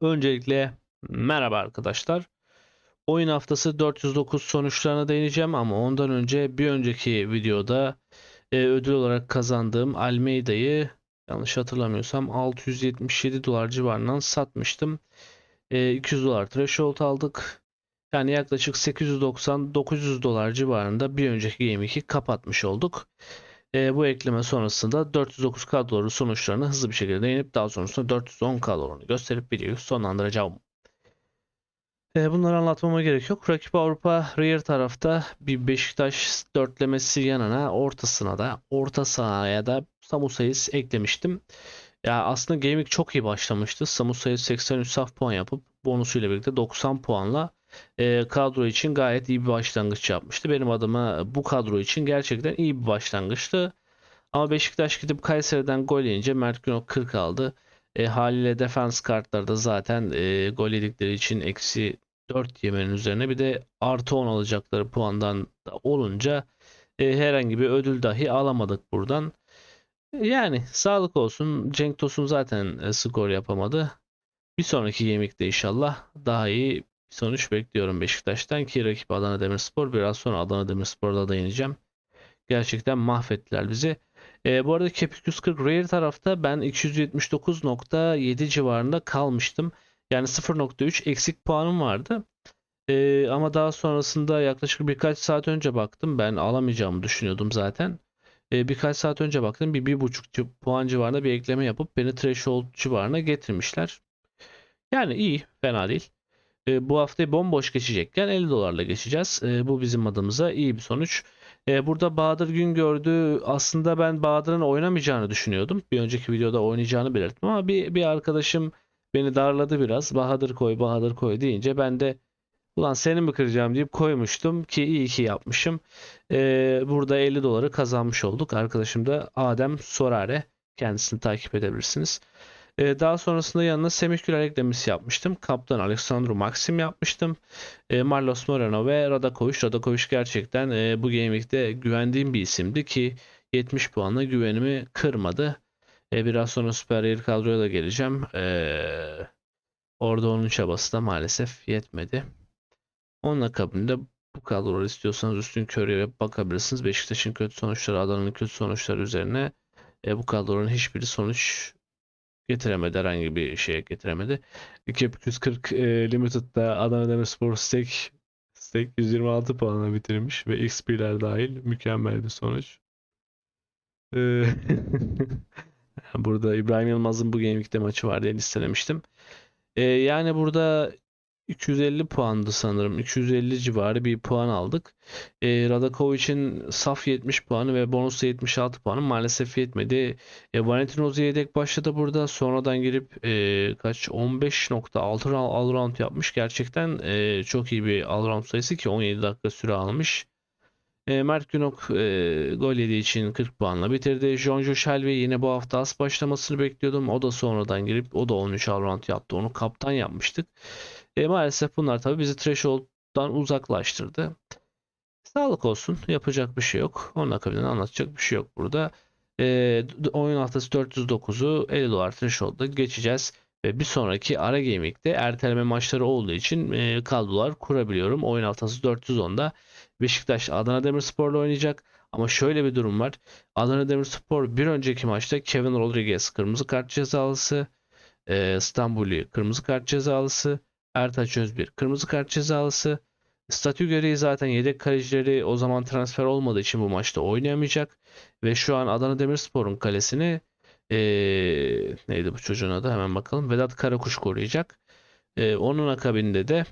Öncelikle merhaba arkadaşlar. Oyun haftası 409 sonuçlarına değineceğim ama ondan önce bir önceki videoda e, ödül olarak kazandığım Almeida'yı yanlış hatırlamıyorsam 677 dolar civarından satmıştım. E, 200 dolar threshold aldık. Yani yaklaşık 890-900 dolar civarında bir önceki Game 2 kapatmış olduk. E, bu ekleme sonrasında 409 kadroları sonuçlarını hızlı bir şekilde değinip daha sonrasında 410 kadrolarını gösterip videoyu sonlandıracağım. E, bunları anlatmama gerek yok. Rakip Avrupa Rear tarafta bir Beşiktaş dörtlemesi yanına ortasına da orta sahaya da Samu Sayıs eklemiştim. Ya aslında Gaming çok iyi başlamıştı. Samu Sayıs 83 saf puan yapıp bonusuyla birlikte 90 puanla e, kadro için gayet iyi bir başlangıç yapmıştı. Benim adıma bu kadro için gerçekten iyi bir başlangıçtı. Ama Beşiktaş gidip Kayseri'den gol yiyince Mert Günok 40 aldı. E, haliyle defans kartları da zaten e, gol yedikleri için eksi 4 yemenin üzerine bir de artı 10 alacakları puandan da olunca e, herhangi bir ödül dahi alamadık buradan. Yani sağlık olsun. Cenk Tosun zaten e, skor yapamadı. Bir sonraki yemekte inşallah daha iyi sonuç bekliyorum Beşiktaş'tan ki rakip Adana Demirspor. Biraz sonra Adana Demirspor'da da yeneceğim. Gerçekten mahvettiler bizi. E, bu arada Cap 240 Rare tarafta ben 279.7 civarında kalmıştım. Yani 0.3 eksik puanım vardı. E, ama daha sonrasında yaklaşık birkaç saat önce baktım. Ben alamayacağımı düşünüyordum zaten. E, birkaç saat önce baktım. Bir, bir buçuk puan civarında bir ekleme yapıp beni threshold civarına getirmişler. Yani iyi, fena değil. E, bu haftayı bomboş geçecekken 50 dolarla geçeceğiz. E, bu bizim adımıza iyi bir sonuç. E, burada Bahadır Güngördü aslında ben Bahadır'ın oynamayacağını düşünüyordum. Bir önceki videoda oynayacağını belirttim ama bir, bir arkadaşım beni darladı biraz. Bahadır koy, Bahadır koy deyince ben de ulan seni mi kıracağım deyip koymuştum ki iyi ki yapmışım. E, burada 50 doları kazanmış olduk. Arkadaşım da Adem Sorare. Kendisini takip edebilirsiniz. E, daha sonrasında yanına Semih Güler eklemesi yapmıştım. Kaptan Alexandru Maxim yapmıştım. E, Marlos Moreno ve Radakovic. Radakovic gerçekten e, bu Week'te güvendiğim bir isimdi ki 70 puanla güvenimi kırmadı. E, biraz sonra Süper Air kadroya da geleceğim. E, orada onun çabası da maalesef yetmedi. Onun akabinde bu kadroları istiyorsanız üstün körüye bakabilirsiniz. Beşiktaş'ın kötü sonuçları, Adana'nın kötü sonuçları üzerine e, bu kadroların hiçbiri sonuç getiremedi. Herhangi bir şeye getiremedi. 240 e, Limited'da Adana Demirspor Stake Stake 126 puanla bitirmiş ve XP'ler dahil mükemmel bir sonuç. E, burada İbrahim Yılmaz'ın bu Game Week'te maçı var diye listelemiştim. E, yani burada 250 puandı sanırım. 250 civarı bir puan aldık. E, Radakovic'in saf 70 puanı ve bonusla 76 puanı maalesef yetmedi. E, Valentin Rozier yedek başladı burada. Sonradan girip e, kaç 15.6 all round yapmış. Gerçekten e, çok iyi bir all round sayısı ki 17 dakika süre almış. E, Mert Günok e, gol yediği için 40 puanla bitirdi. Jonjo Shelby yine bu hafta az başlamasını bekliyordum. O da sonradan girip o da 13 all round yaptı. Onu kaptan yapmıştık. E, maalesef bunlar tabii bizi threshold'dan uzaklaştırdı. Sağlık olsun. Yapacak bir şey yok. Onun akabinde anlatacak bir şey yok burada. E, oyun haftası 409'u 50 dolar threshold'da geçeceğiz. Ve bir sonraki ara gaming'de erteleme maçları olduğu için e, kadrolar kurabiliyorum. Oyun haftası 410'da Beşiktaş Adana Demirspor'la oynayacak. Ama şöyle bir durum var. Adana Demirspor bir önceki maçta Kevin Rodriguez kırmızı kart cezalısı. E, Stambuli kırmızı kart cezalısı. Ertaç Özbir kırmızı kart cezalısı. Statü gereği zaten yedek kalecileri o zaman transfer olmadığı için bu maçta oynayamayacak. Ve şu an Adana Demirspor'un kalesini ee, neydi bu çocuğun adı hemen bakalım. Vedat Karakuş koruyacak. Ee, onun akabinde de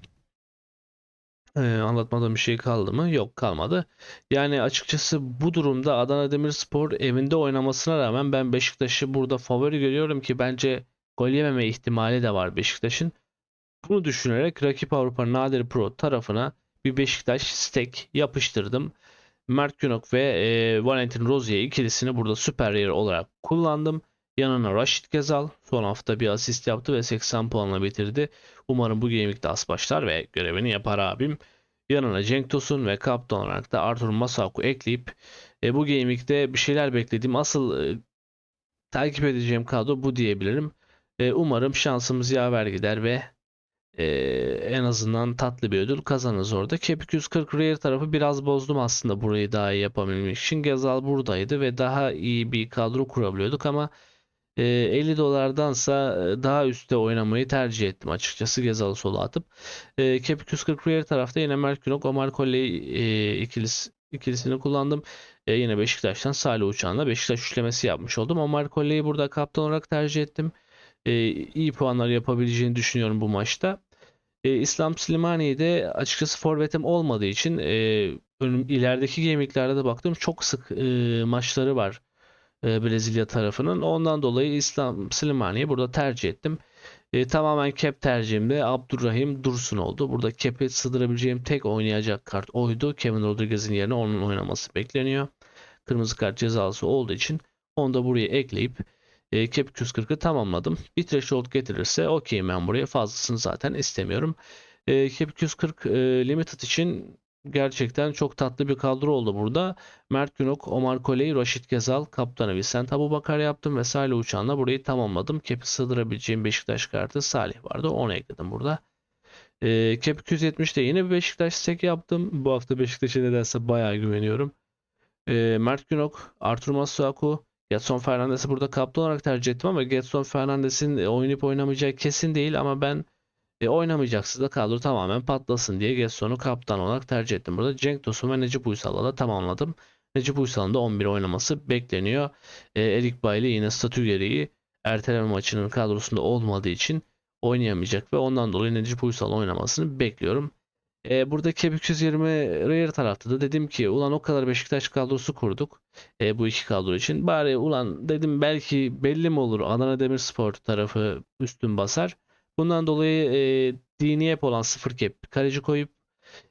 ee, anlatmadığım bir şey kaldı mı? Yok kalmadı. Yani açıkçası bu durumda Adana Demirspor evinde oynamasına rağmen ben Beşiktaş'ı burada favori görüyorum ki bence gol yememe ihtimali de var Beşiktaş'ın. Bunu düşünerek rakip Avrupa Nadir Pro tarafına bir Beşiktaş stek yapıştırdım. Mert Günok ve e, Valentin Rozier ikilisini burada süper yer olarak kullandım. Yanına Rashid Gezal son hafta bir asist yaptı ve 80 puanla bitirdi. Umarım bu gaming'de as başlar ve görevini yapar abim. Yanına Cenk Tosun ve kaptan olarak da Arthur Masaku ekleyip e, bu gaming'de bir şeyler beklediğim asıl e, takip edeceğim kadro bu diyebilirim. E, umarım şansımız yaver gider ve e, en azından tatlı bir ödül kazanırız orada. Cap 240 Rare tarafı biraz bozdum aslında burayı daha iyi yapabilmek için. Gezal buradaydı ve daha iyi bir kadro kurabiliyorduk ama e, 50 dolardansa e, daha üstte oynamayı tercih ettim açıkçası Gezal'ı sola atıp. E, Cap 240 Rare tarafta yine Mert Günok, Omar Colley e, ikilisi, ikilisini kullandım. E, yine Beşiktaş'tan Salih Uçan'la Beşiktaş üçlemesi yapmış oldum. Omar Colley'i burada kaptan olarak tercih ettim. E, iyi puanlar yapabileceğini düşünüyorum bu maçta. E, İslam Slimani'yi de açıkçası forvetim olmadığı için e, önüm, ilerideki gamiklerde de baktım çok sık e, maçları var e, Brezilya tarafının. Ondan dolayı İslam Slimani'yi burada tercih ettim. E, tamamen cap tercihim de Abdurrahim Dursun oldu. Burada cap'e sığdırabileceğim tek oynayacak kart oydu. Kevin Rodriguez'in yerine onun oynaması bekleniyor. Kırmızı kart cezalısı olduğu için onu da buraya ekleyip e, cap 240'ı tamamladım. Bir threshold getirirse okeyim ben buraya. Fazlasını zaten istemiyorum. E, cap 240 e, limited için gerçekten çok tatlı bir kadro oldu burada. Mert Günok, Omar Koley, Raşit Gezal, kaptanı Vicent Abubakar yaptım ve Salih Uçan'la burayı tamamladım. Cap'i sığdırabileceğim Beşiktaş kartı Salih vardı. Onu ekledim burada. E, Cap 270'de yine bir Beşiktaş stek yaptım. Bu hafta Beşiktaş'a nedense bayağı güveniyorum. E, Mert Günok, Artur Masuaku, Getson Fernandes'i burada kaptan olarak tercih ettim ama Getson Fernandes'in e, oynayıp oynamayacağı kesin değil ama ben e, oynamayacaksa da kadro tamamen patlasın diye Getson'u kaptan olarak tercih ettim. Burada Cenk Tosun ve Necip Uysal'la da tamamladım. Necip Uysal'ın da 11 oynaması bekleniyor. E, Erik Bailey yine statü gereği erteleme maçının kadrosunda olmadığı için oynayamayacak ve ondan dolayı Necip Uysal'ın oynamasını bekliyorum. E, burada Cap 220 Rare tarafta da dedim ki ulan o kadar Beşiktaş kadrosu kurduk e, bu iki kadro için. Bari ulan dedim belki belli mi olur Adana Demirspor tarafı üstün basar. Bundan dolayı e, dini olan 0 cap kaleci koyup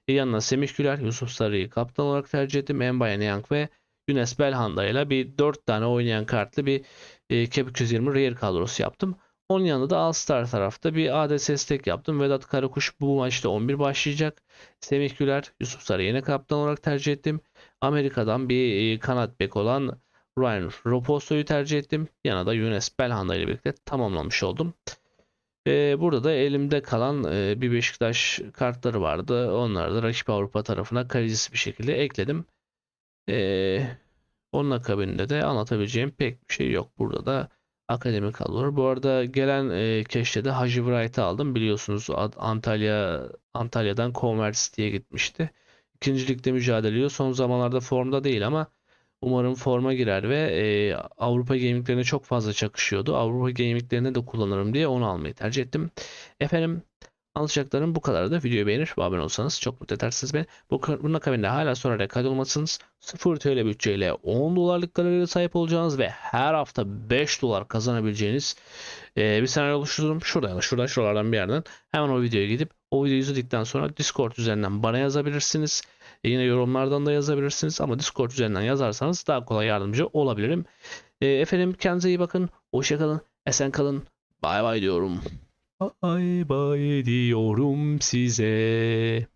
e, yanına Semih Güler, Yusuf Sarı'yı kaptan olarak tercih ettim. Mbaye Niang ve Yunus Belhanda ile bir 4 tane oynayan kartlı bir e, Cap 220 Rare kadrosu yaptım. Onun yanında da All Star tarafta bir ADS stack yaptım. Vedat Karakuş bu maçta 11 başlayacak. Semih Güler, Yusuf Sarı yine kaptan olarak tercih ettim. Amerika'dan bir e, kanat bek olan Ryan Roposto'yu tercih ettim. Yana da Yunus Belhanda ile birlikte tamamlamış oldum. E, burada da elimde kalan e, bir Beşiktaş kartları vardı. Onları da rakip Avrupa tarafına kalecisi bir şekilde ekledim. Onun akabinde de anlatabileceğim pek bir şey yok. Burada da akademi kadroları. Bu arada gelen e, keşte de Hacı Wright'ı aldım. Biliyorsunuz Antalya Antalya'dan Converse diye gitmişti. İkinci ligde mücadele ediyor. Son zamanlarda formda değil ama umarım forma girer ve e, Avrupa gaminglerine çok fazla çakışıyordu. Avrupa gaminglerine de kullanırım diye onu almayı tercih ettim. Efendim Anlatacaklarım bu kadar da videoyu beğenir ve abone olsanız çok mutlu edersiniz beni. Bu, bunun akabinde hala sonra kaydolmasınız. 0 TL bütçeyle 10 dolarlık galeriye sahip olacağınız ve her hafta 5 dolar kazanabileceğiniz e, bir senaryo oluşturdum. Şuradan şuradan şuralardan bir yerden hemen o videoya gidip o videoyu izledikten sonra Discord üzerinden bana yazabilirsiniz. E, yine yorumlardan da yazabilirsiniz ama Discord üzerinden yazarsanız daha kolay yardımcı olabilirim. E, efendim kendinize iyi bakın. Hoşçakalın. Esen kalın. Bay bay diyorum. Bay bay diyorum size.